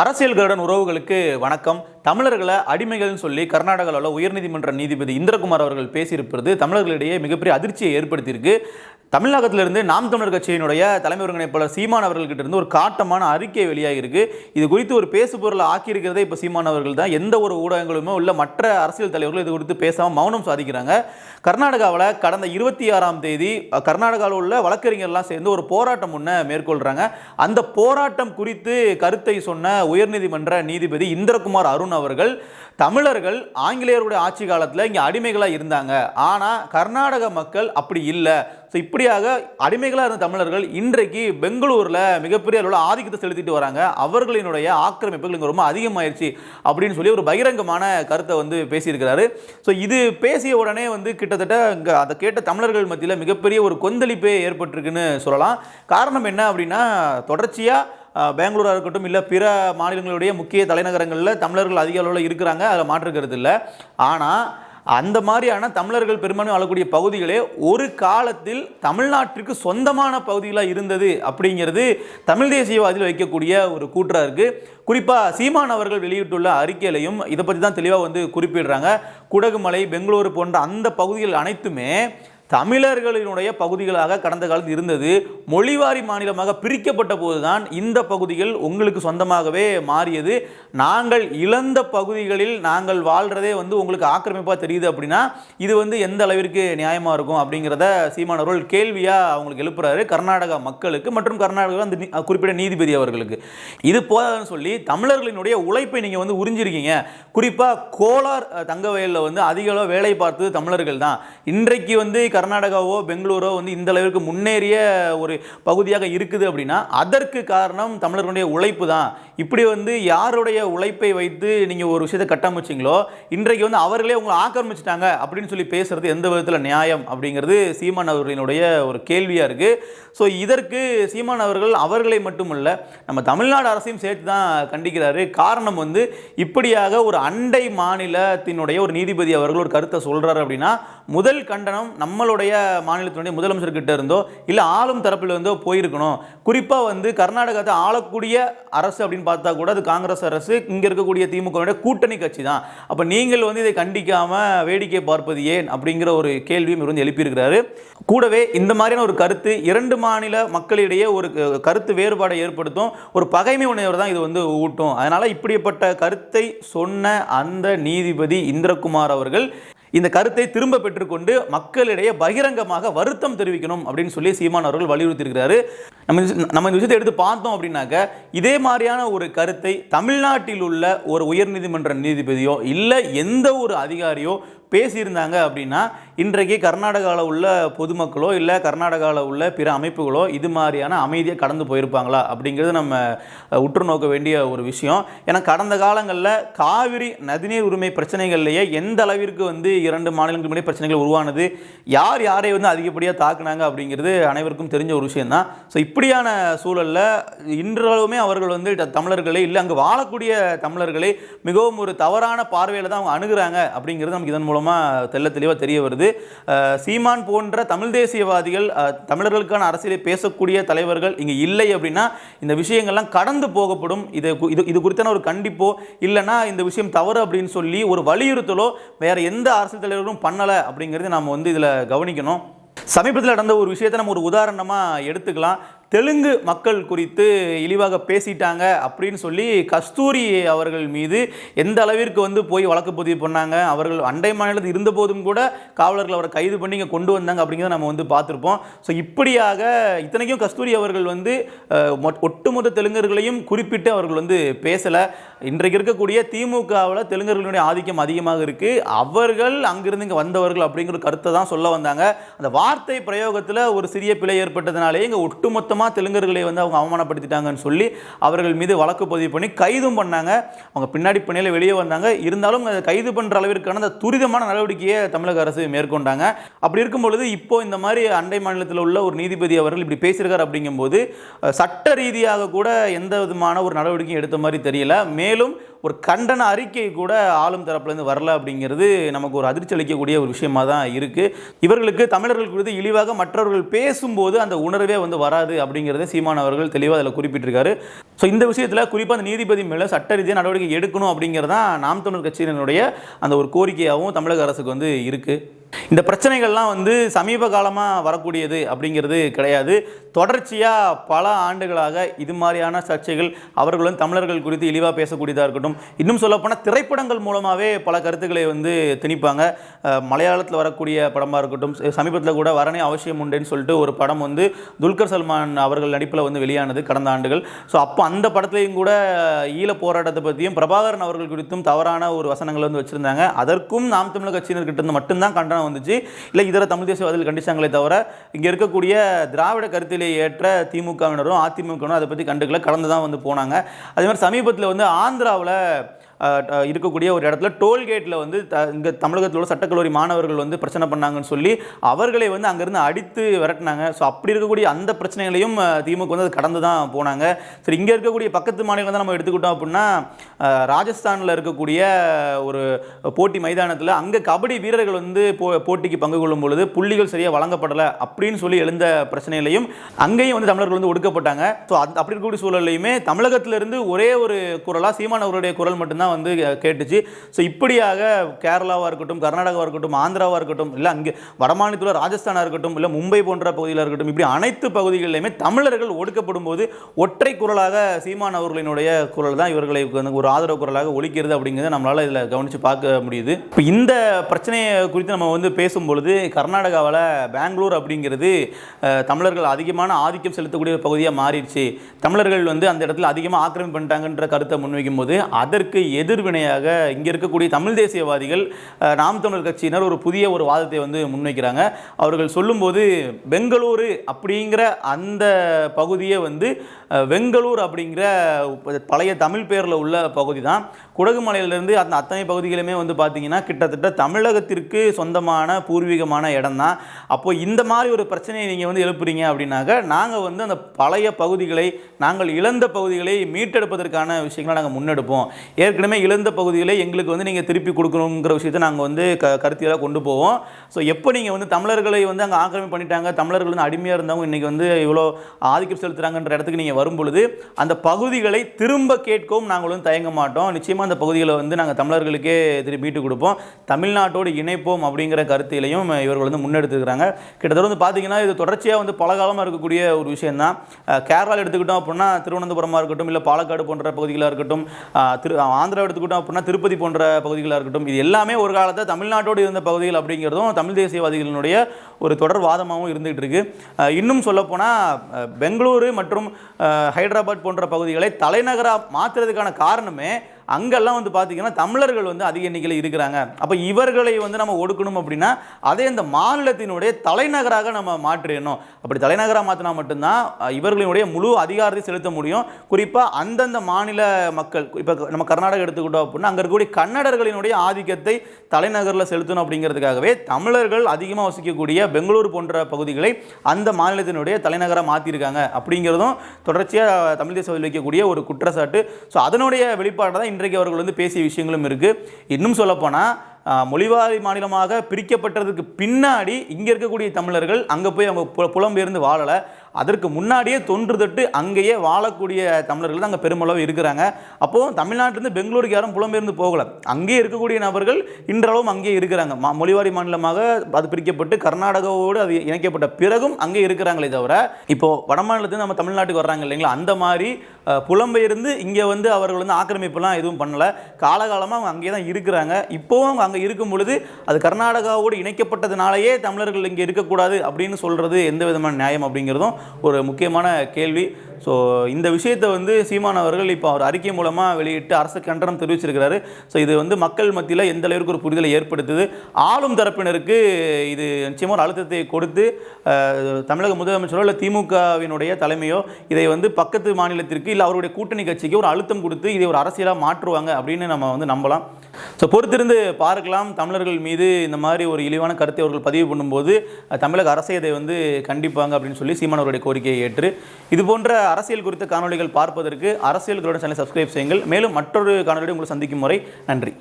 அரசியல்களுடன் உறவுகளுக்கு வணக்கம். தமிழர்களை அடிமைகள்னு சொல்லி கர்நாடகாவில் உயர்நீதிமன்ற நீதிபதி இந்திரகுமார் அவர்கள் பேசியிருப்பது தமிழர்களிடையே மிகப்பெரிய அதிர்ச்சியை ஏற்படுத்தியிருக்கு. தமிழகத்திலிருந்து நாம் தமிழர் கட்சியினுடைய தலைமை ஒருங்கிணைப்பாளர் சீமான் அவர்கள்கிட்ட இருந்து ஒரு காட்டமான அறிக்கை வெளியாகிருக்கு இது குறித்து ஒரு பேசு பொருளை ஆக்கியிருக்கிறதே இப்போ சீமான் அவர்கள் தான். எந்த ஒரு ஊடகங்களுமே உள்ள மற்ற அரசியல் தலைவர்களும் இது குறித்து பேசாமல் மௌனம் சாதிக்கிறாங்க. கர்நாடகாவில் கடந்த இருபத்தி ஆறாம் தேதி கர்நாடகாவில் உள்ள வழக்கறிஞர்லாம் சேர்ந்து ஒரு போராட்டம் ஒன்று மேற்கொள்கிறாங்க அந்த போராட்டம் குறித்து கருத்தை சொன்ன உயர்நீதிமன்ற நீதிபதி இந்திரகுமார் அருண் அவர்கள் தமிழர்கள் ஆங்கிலேயருடைய ஆட்சி காலத்தில் இங்கே அடிமைகளாக இருந்தாங்க. ஆனால் கர்நாடக மக்கள் அப்படி இல்லை. ஸோ இப்படியாக அடிமைகளாக இருந்த தமிழர்கள் இன்றைக்கு பெங்களூரில் மிகப்பெரிய அளவில் ஆதிக்கத்தை செலுத்திட்டு வராங்க. அவர்களினுடைய ஆக்கிரமிப்புகள் இங்கே ரொம்ப அதிகமாயிருச்சு அப்படின்னு சொல்லி ஒரு பகிரங்கமான கருத்தை வந்து பேசியிருக்கிறாரு. ஸோ இது பேசிய உடனே வந்து கிட்டத்தட்ட இங்கே அதை கேட்ட தமிழர்கள் மத்தியில் மிகப்பெரிய ஒரு கொந்தளிப்பே ஏற்பட்டிருக்குன்னு சொல்லலாம். காரணம் என்ன அப்படின்னா தொடர்ச்சியாக பெங்களூராக இருக்கட்டும் இல்லை பிற மாநிலங்களுடைய முக்கிய தலைநகரங்களில் தமிழர்கள் அதிக அளவில் இருக்கிறாங்க அதில் மாற்றுக்கிறது இல்லை. ஆனால் அந்த மாதிரியான தமிழர்கள் பெரும்பான்மை ஆளக்கூடிய பகுதிகளே ஒரு காலத்தில் தமிழ்நாட்டிற்கு சொந்தமான பகுதிகளாக இருந்தது அப்படிங்கிறது தமிழ் தேசியவாதியில் வைக்கக்கூடிய ஒரு கூற்றாக இருக்குது குறிப்பாக சீமான் அவர்கள் வெளியிட்டுள்ள அறிக்கையிலையும் இதை பற்றி தான் தெளிவாக வந்து குறிப்பிடுறாங்க. குடகுமலை பெங்களூரு போன்ற அந்த பகுதிகள் அனைத்துமே தமிழர்களினுடைய பகுதிகளாக கடந்த காலத்தில் இருந்தது. மொழிவாரி மாநிலமாக பிரிக்கப்பட்ட போதுதான் இந்த பகுதிகள் உங்களுக்கு சொந்தமாகவே மாறியது. நாங்கள் இழந்த பகுதிகளில் நாங்கள் வாழ்கிறதே வந்து உங்களுக்கு ஆக்கிரமிப்பாக தெரியுது அப்படின்னா இது வந்து எந்த அளவிற்கு நியாயமாக இருக்கும் அப்படிங்கிறத சீமானவர்கள் கேள்வியாக அவங்களுக்கு எழுப்புறாரு. கர்நாடகா மக்களுக்கு மற்றும் கர்நாடகா அந்த குறிப்பிட்ட நீதிபதி அவர்களுக்கு. இது போதாதுன்னு சொல்லி தமிழர்களினுடைய உழைப்பை நீங்கள் வந்து உறிஞ்சிருக்கீங்க. குறிப்பாக கோலார் தங்க வயலில் வந்து அதிக அளவு வேலை பார்த்தது தமிழர்கள் தான். இன்றைக்கு வந்து கர்நாடகாவோ பெங்களூரோ வந்து இந்த அளவிற்கு முன்னேறிய ஒரு பகுதியாக இருக்குது அப்படின்னா அதற்கு காரணம் தமிழர்களுடைய உழைப்பு தான். இப்படி வந்து யாருடைய உழைப்பை வைத்து நீங்கள் ஒரு விஷயத்தை கட்டமைச்சிங்களோ இன்றைக்கு வந்து அவர்களே உங்களை ஆக்கிரமிச்சிட்டாங்க அப்படின்னு சொல்லி பேசுறது எந்த விதத்தில் நியாயம் அப்படிங்கிறது சீமான் அவர்களினுடைய ஒரு கேள்வியாக இருக்குது ஸோ இதற்கு சீமான் அவர்கள் அவர்களை மட்டுமல்ல நம்ம தமிழ்நாடு அரசையும் சேர்த்து தான் கண்டிக்கிறாரு. காரணம் வந்து இப்படியாக ஒரு அண்டை மாநிலத்தினுடைய ஒரு நீதிபதி அவர்கள் ஒரு கருத்தை சொல்கிறார் அப்படின்னா முதல் கண்டனம் நம்மளுடைய மாநிலத்தினுடைய முதலமைச்சர்கிட்ட இருந்தோ இல்லை ஆளும் தரப்பில் இருந்தோ போயிருக்கணும். குறிப்பாக வந்து கர்நாடகத்தை ஆளக்கூடிய அரசு அப்படின்னு பார்த்தா கூட அது காங்கிரஸ் அரசு இங்கே இருக்கக்கூடிய திமுக கூட்டணி கட்சி தான். அப்போ நீங்கள் வந்து இதை கண்டிக்காமல் வேடிக்கை பார்ப்பது ஏன் அப்படிங்கிற ஒரு கேள்வியும் இவர் வந்து எழுப்பியிருக்கிறாரு. கூடவே இந்த மாதிரியான ஒரு கருத்து இரண்டு மாநில மக்களிடையே ஒரு கருத்து வேறுபாடை ஏற்படுத்தும் ஒரு பகைமை உணர்வு தான் இது வந்து ஊட்டும். அதனால் இப்படிப்பட்ட கருத்தை சொன்ன அந்த நீதிபதி இந்திரகுமார் அவர்கள் இந்த கருத்தை திரும்ப பெற்றுக்கொண்டு மக்களிடையே பகிரங்கமாக வருத்தம் தெரிவிக்கணும் அப்படின்னு சொல்லி சீமான் அவர்கள் வலியுறுத்தியிருக்கிறாரு. நம்ம நம்ம இந்த விஷயத்தை எடுத்து பார்த்தோம் அப்படின்னாக்க இதே மாதிரியான ஒரு கருத்தை தமிழ்நாட்டில் உள்ள ஒரு உயர்நீதிமன்ற நீதிபதியோ இல்லை எந்த ஒரு அதிகாரியோ பேசியிருந்தாங்க அப்படின்னா இன்றைக்கு கர்நாடகாவில் உள்ள பொதுமக்களோ இல்லை கர்நாடகாவில் உள்ள பிற அமைப்புகளோ இது மாதிரியான அமைதியை கடந்து போயிருப்பாங்களா? அப்படிங்கிறது நம்ம உற்று நோக்க வேண்டிய ஒரு விஷயம். ஏன்னா கடந்த காலங்களில் காவிரி நதிநீர் உரிமை பிரச்சனைகள்லேயே எந்த அளவிற்கு வந்து இரண்டு மாநிலங்களுக்கு இடையே பிரச்சனைகள் உருவானது யார் யாரை வந்து அதிகப்படியாக தாக்குனாங்க அப்படிங்கிறது அனைவருக்கும் தெரிஞ்ச ஒரு விஷயம்தான். ஸோ இப்படியான சூழலில் இன்றளவுமே அவர்கள் வந்து தமிழர்களை இல்லை அங்கே வாழக்கூடிய தமிழர்களை மிகவும் ஒரு தவறான பார்வையில் தான் அவங்க அணுகிறாங்க அப்படிங்கிறது நமக்கு இதன் மூலம் மூலமாக தெள்ள தெளிவாக தெரிய வருது. சீமான் போன்ற தமிழ் தேசியவாதிகள் தமிழர்களுக்கான அரசியலை பேசக்கூடிய தலைவர்கள் இங்கே இல்லை அப்படின்னா இந்த விஷயங்கள்லாம் கடந்து போகப்படும். இது இது இது குறித்தான ஒரு கண்டிப்போ இல்லைன்னா இந்த விஷயம் தவறு அப்படின்னு சொல்லி ஒரு வலியுறுத்தலோ வேறு எந்த அரசியல் தலைவர்களும் பண்ணலை அப்படிங்கிறது நம்ம வந்து இதில் கவனிக்கணும். சமீபத்தில் நடந்த ஒரு விஷயத்தை நம்ம ஒரு உதாரணமாக எடுத்துக்கலாம். தெலுங்கு மக்கள் குறித்து இழிவாக பேசிட்டாங்க அப்படின்னு சொல்லி கஸ்தூரி அவர்கள் மீது எந்த அளவிற்கு வந்து போய் வழக்கு பதிவு பண்ணாங்க அவர்கள் அண்டை மாநிலத்தில் இருந்தபோதும் கூட காவலர்கள் அவரை கைது பண்ணி இங்கே கொண்டு வந்தாங்க அப்படிங்கிறத நம்ம வந்து பார்த்துருப்போம். ஸோ இப்படியாக இத்தனைக்கும் கஸ்தூரி அவர்கள் வந்து ஒட்டுமொத்த தெலுங்கர்களையும் குறிப்பிட்டு அவர்கள் வந்து பேசலை. இன்றைக்கு இருக்கக்கூடிய திமுகவில் தெலுங்கர்களுடைய ஆதிக்கம் அதிகமாக இருக்குது அவர்கள் அங்கிருந்து இங்கே வந்தவர்கள் அப்படிங்கிற கருத்தை தான் சொல்ல வந்தாங்க. அந்த வார்த்தை பிரயோகத்தில் ஒரு சிறிய பிழை ஏற்பட்டதுனாலே இங்கே ஒட்டுமொத்தமாக தெலுங்கர்களை வந்து அவங்க அவமானப்படுத்திட்டாங்கன்னு சொல்லி அவர்கள் மீது வழக்கு பதிவு பண்ணி கைதும் பண்ணாங்க. அவங்க பின்னாடி பிணையில் வெளியே வந்தாங்க. இருந்தாலும் கைது பண்ணுற அளவிற்கான அந்த துரிதமான நடவடிக்கையை தமிழக அரசு மேற்கொண்டாங்க. அப்படி இருக்கும் பொழுது இப்போ இந்த மாதிரி அண்டை மாநிலத்தில் உள்ள ஒரு நீதிபதி அவர்கள் இப்படி பேசியிருக்கார் அப்படிங்கும்போது சட்ட ரீதியாக கூட எந்த விதமான ஒரு நடவடிக்கையும் எடுத்த மாதிரி தெரியல. மேலும் ஒரு கண்டன அறிக்கை கூட ஆளும் தரப்புலேருந்து வரல அப்படிங்கிறது நமக்கு ஒரு அதிர்ச்சி அளிக்கக்கூடிய ஒரு விஷயமாக தான் இருக்குது இவர்களுக்கு தமிழர்கள் குறித்து இழிவாக மற்றவர்கள் பேசும்போது அந்த உணர்வே வந்து வராது அப்படிங்கிறத சீமான் அவர்கள் தெளிவாக அதில் குறிப்பிட்டிருக்காரு. ஸோ இந்த விஷயத்தில் குறிப்பாக அந்த நீதிபதி மேலே சட்ட ரீதியாக நடவடிக்கை எடுக்கணும் அப்படிங்கிறது தான் நாம் தமிழர் கட்சியினுடைய அந்த ஒரு கோரிக்கையாகவும் தமிழக அரசுக்கு வந்து இருக்குது இந்த பிரச்சனைகள்லாம் வந்து சமீப காலமாக வரக்கூடியது அப்படிங்கிறது கிடையாது. தொடர்ச்சியாக பல ஆண்டுகளாக இது மாதிரியான சர்ச்சைகள் அவர்களும் தமிழர்கள் குறித்து இழிவாக பேசக்கூடியதாக இருக்கட்டும். இன்னும் சொல்லப்போனால் திரைப்படங்கள் மூலமாகவே பல கருத்துக்களை வந்து திணிப்பாங்க. மலையாளத்தில் வரக்கூடிய படமாக இருக்கட்டும் சமீபத்தில் கூட வரணே அவசியம் உண்டுன்னு சொல்லிட்டு ஒரு படம் வந்து துல்கர் சல்மான் அவர்கள் நடிப்பில் வந்து வெளியானது கடந்த ஆண்டுகள். ஸோ அப்போ அந்த படத்துலையும் கூட ஈழ போராட்டத்தை பற்றியும் பிரபாகரன் அவர்கள் குறித்தும் தவறான ஒரு வசனங்களை வந்து வச்சுருந்தாங்க. அதற்கும் நாம் தமிழர் கட்சியினர்கிட்ட இருந்து மட்டும்தான் கண்டனம் வந்துச்சு. இல்லை இதர தமிழ் தேசியவாதிகள் கண்டிச்சாங்களே தவிர இங்கே இருக்கக்கூடிய திராவிட கருத்திலே ஏற்ற திமுகவினரும் அதிமுகவினரும் அதை பற்றி கண்டுக்கல. கடந்து தான் வந்து போனாங்க. அதே மாதிரி சமீபத்தில் வந்து ஆந்திராவில் இருக்கக்கூடிய ஒரு இடத்துல டோல்கேட்டில் வந்து த இங்கே தமிழகத்தில் உள்ள சட்டக்கல்லூரி மாணவர்கள் வந்து பிரச்சனை பண்ணாங்கன்னு சொல்லி அவர்களை வந்து அங்கேருந்து அடித்து விரட்டினாங்க. ஸோ அப்படி இருக்கக்கூடிய அந்த பிரச்சனைகளையும் திமுக வந்து அது கடந்து தான் போனாங்க. சரி இங்கே இருக்கக்கூடிய பக்கத்து மாநிலம் தான் நம்ம எடுத்துக்கிட்டோம் அப்படின்னா ராஜஸ்தானில் இருக்கக்கூடிய ஒரு போட்டி மைதானத்தில் அங்கே கபடி வீரர்கள் வந்து போ போட்டிக்கு பங்கு கொள்ளும் பொழுது புள்ளிகள் சரியாக வழங்கப்படலை அப்படின்னு சொல்லி எழுந்த பிரச்சனையிலையும் அங்கேயும் வந்து தமிழர்கள் வந்து ஒடுக்கப்பட்டாங்க. ஸோ அது அப்படி இருக்கக்கூடிய சூழல்லையுமே தமிழகத்திலிருந்து ஒரே ஒரு குரலாக சீமானவருடைய குரல் மட்டும்தான் வந்து கேட்டுச்சு. ஸோ இப்படியாக கேரளாவாக இருக்கட்டும் கர்நாடகாவாக இருக்கட்டும் ஆந்திராவாக இருக்கட்டும் இல்லை அங்கே வடமாநிலத்தில் ராஜஸ்தானாக இருக்கட்டும் இல்லை மும்பை போன்ற பகுதியில் இருக்கட்டும் இப்படி அனைத்து பகுதிகளிலுமே தமிழர்கள் ஒடுக்கப்படும் போது ஒற்றை குரலாக சீமான் அவர்களினுடைய குரல் தான் இவர்களை வந்து ஒரு ஆதரவு குரலாக ஒழிக்கிறது அப்படிங்கிறத நம்மளால் இதில் கவனித்து பார்க்க முடியுது. இப்போ இந்த பிரச்சனையை குறித்து நம்ம வந்து பேசும்பொழுது கர்நாடகாவில் பெங்களூர் அப்படிங்கிறது தமிழர்கள் அதிகமான ஆதிக்கம் செலுத்தக்கூடிய பகுதியாக மாறிடுச்சு. தமிழர்கள் வந்து அந்த இடத்துல அதிகமாக ஆக்கிரமிப்பு பண்ணிட்டாங்கன்ற கருத்தை முன்வைக்கும் போது அதற்கு எதிர்வினையாக இங்கே இருக்கக்கூடிய தமிழ் தேசியவாதிகள் நாம் தமிழர் கட்சியினர் ஒரு புதிய ஒரு வாதத்தை வந்து முன்வைக்கிறாங்க. அவர்கள் சொல்லும்போது பெங்களூரு அப்படிங்கிற அந்த பகுதியை வந்து அஹ், வெங்களூர் அப்படிங்கிற பழைய தமிழ் பேரில் உள்ள பகுதி தான் குடகுமலையிலேருந்து அந்த அத்தனை பகுதிகளுமே வந்து பார்த்தீங்கன்னா கிட்டத்தட்ட தமிழகத்திற்கு சொந்தமான பூர்வீகமான இடம் தான் அப்போது இந்த மாதிரி ஒரு பிரச்சனையை நீங்கள் வந்து எழுப்புறீங்க அப்படின்னாக்க நாங்கள் வந்து அந்த பழைய பகுதிகளை நாங்கள் இழந்த பகுதிகளை மீட்டெடுப்பதற்கான விஷயங்களை நாங்கள் முன்னெடுப்போம். ஏற்கனவே இழந்த பகுதிகளை எங்களுக்கு வந்து நீங்கள் திருப்பி கொடுக்கணுங்கிற விஷயத்தை நாங்கள் வந்து க கருத்தியலாக கொண்டு போவோம். ஸோ எப்போ நீங்கள் வந்து தமிழர்களை வந்து அங்கே ஆக்கிரமிப்பு பண்ணிட்டாங்க தமிழர்கள் வந்து அடிமையாக இருந்தவங்க இன்றைக்கி வந்து இவ்வளோ ஆதிக்கம் செலுத்துகிறாங்கன்ற இடத்துக்கு நீங்கள் வரும் பொழுது அந்த பகுதிகளை திரும்ப கேட்கவும் நாங்கள் வந்து தயங்க மாட்டோம். நிச்சயமாக அந்த பகுதிகளை வந்து நாங்கள் தமிழர்களுக்கே திருப்பி மீட்டு கொடுப்போம். தமிழ்நாட்டோடு இணைப்போம் அப்படிங்கிற கருத்திலையும் இவர்கள் வந்து முன்னெடுத்துக்கிறாங்க கிட்டத்தட்ட வந்து பார்த்தீங்கன்னா இது தொடர்ச்சியாக வந்து பல காலமாக இருக்கக்கூடிய ஒரு விஷயந்தான் அஹ் கேரளா எடுத்துக்கிட்டோம் அப்படின்னா திருவனந்தபுரமாக இருக்கட்டும் இல்லை பாலக்காடு போன்ற பகுதிகளாக இருக்கட்டும் திரு ஆந்திரா எடுத்துக்கிட்டோம் அப்படின்னா திருப்பதி போன்ற பகுதிகளாக இருக்கட்டும் இது எல்லாமே ஒரு காலத்தில் தமிழ்நாட்டோடு இருந்த பகுதிகள் அப்படிங்கிறதும் தமிழ் தேசியவாதிகளினுடைய ஒரு தொடர் வாதமாகவும் இருந்துகிட்டு இருக்கு. இன்னும் சொல்லப்போனால் பெங்களூரு மற்றும் ஹைதராபாத் போன்ற பகுதிகளை தலைநகராக மாற்றுறதுக்கான காரணமே அங்கெல்லாம் வந்து பார்த்திங்கன்னா தமிழர்கள் வந்து அதிக எண்ணிக்கையில் இருக்கிறாங்க. அப்போ இவர்களை வந்து நம்ம ஒடுக்கணும் அப்படின்னா அதே இந்த மாநிலத்தினுடைய தலைநகராக நம்ம மாற்றிடணும். அப்படி தலைநகராக மாற்றினா மட்டும்தான் இவர்களினுடைய முழு அதிகாரத்தை செலுத்த முடியும். குறிப்பாக அந்தந்த மாநில மக்கள் இப்போ நம்ம கர்நாடகா எடுத்துக்கிட்டோம் அப்படின்னா அங்கே இருக்கக்கூடிய கன்னடர்களினுடைய ஆதிக்கத்தை தலைநகரில் செலுத்தணும் அப்படிங்கிறதுக்காகவே தமிழர்கள் அதிகமாக வசிக்கக்கூடிய பெங்களூர் போன்ற பகுதிகளை அந்த மாநிலத்தினுடைய தலைநகராக மாற்றிருக்காங்க அப்படிங்கிறதும் தொடர்ச்சியாக தமிழ் தேசம் வைக்கக்கூடிய ஒரு குற்றச்சாட்டு. ஸோ அதனுடைய வெளிப்பாடு தான் இன்றைக்கு அவர்கள் வந்து பேசிய விஷயங்களும் இருக்குது இன்னும் சொல்லப்போனால் மொழிவாரி மாநிலமாக பிரிக்கப்பட்டதுக்கு பின்னாடி இங்கே இருக்கக்கூடிய தமிழர்கள் அங்கே போய் அவங்க புலம்பெயர்ந்து வாழலை. அதற்கு முன்னாடியே தொன்று தொட்டு அங்கேயே வாழக்கூடிய தமிழர்கள் தான் அங்கே பெருமளவு இருக்கிறாங்க. அப்போது தமிழ்நாட்டிலேருந்து பெங்களூருக்கு யாரும் புலம்பெயர்ந்து போகலை. அங்கேயே இருக்கக்கூடிய நபர்கள் இன்றளவும் அங்கேயே இருக்கிறாங்க. மா மொழிவாரி மாநிலமாக அது பிரிக்கப்பட்டு கர்நாடகாவோடு அது இணைக்கப்பட்ட பிறகும் அங்கே இருக்கிறாங்களே தவிர இப்போது வட மாநிலத்துலேருந்து நம்ம தமிழ்நாட்டுக்கு வர்றாங்க இல்லைங்களா? அந்த மாதிரி புலம்பெயர்ந்து இங்கே வந்து அவர்கள் வந்து ஆக்கிரமிப்புலாம் எதுவும் பண்ணலை. காலகாலமாக அவங்க அங்கேயே தான் இருக்கிறாங்க. இப்போவும் அவங்க அங்கே இருக்கும் பொழுது அது கர்நாடகாவோடு இணைக்கப்பட்டதுனாலேயே தமிழர்கள் இங்கே இருக்கக்கூடாது அப்படின்னு சொல்கிறது எந்த விதமான நியாயம் அப்படிங்கிறதும் ஒரு முக்கியமான கேள்வி. ஸோ இந்த விஷயத்தை வந்து சீமான் அவர்கள் இப்போ அவர் அறிக்கை மூலமாக வெளியிட்டு அரசு கண்டனம் தெரிவிச்சிருக்கிறாரு. ஸோ இது வந்து மக்கள் மத்தியில் எந்த அளவிற்கு ஒரு புரிதலை ஏற்படுத்துது? ஆளும் தரப்பினருக்கு இது நிச்சயமாக ஒரு அழுத்தத்தை கொடுத்து தமிழக முதலமைச்சரோ இல்லை திமுகவினுடைய தலைமையோ இதை வந்து பக்கத்து மாநிலத்திற்கு இல்லை அவருடைய கூட்டணி கட்சிக்கு ஒரு அழுத்தம் கொடுத்து இதை ஒரு அரசியலாக மாற்றுவாங்க அப்படின்னு நம்ம வந்து நம்பலாம். ஸோ பொறுத்திருந்து பார்க்கலாம். தமிழர்கள் மீது இந்த மாதிரி ஒரு இழிவான கருத்தை அவர்கள் பதிவு பண்ணும்போது தமிழக அரசை இதை வந்து கண்டிப்பாங்க அப்படின்னு சொல்லி சீமான் அவர்கள் அவர்களுடைய கோரிக்கையை ஏற்று இது போன்ற அரசியல் குறித்த காணொளிகள் பார்ப்பதற்கு அரசியல் சேனலை சப்ஸ்கிரைப் செய்யுங்கள். மேலும் மற்றொரு காணொலியை உங்களை சந்திக்கும் முறை நன்றி.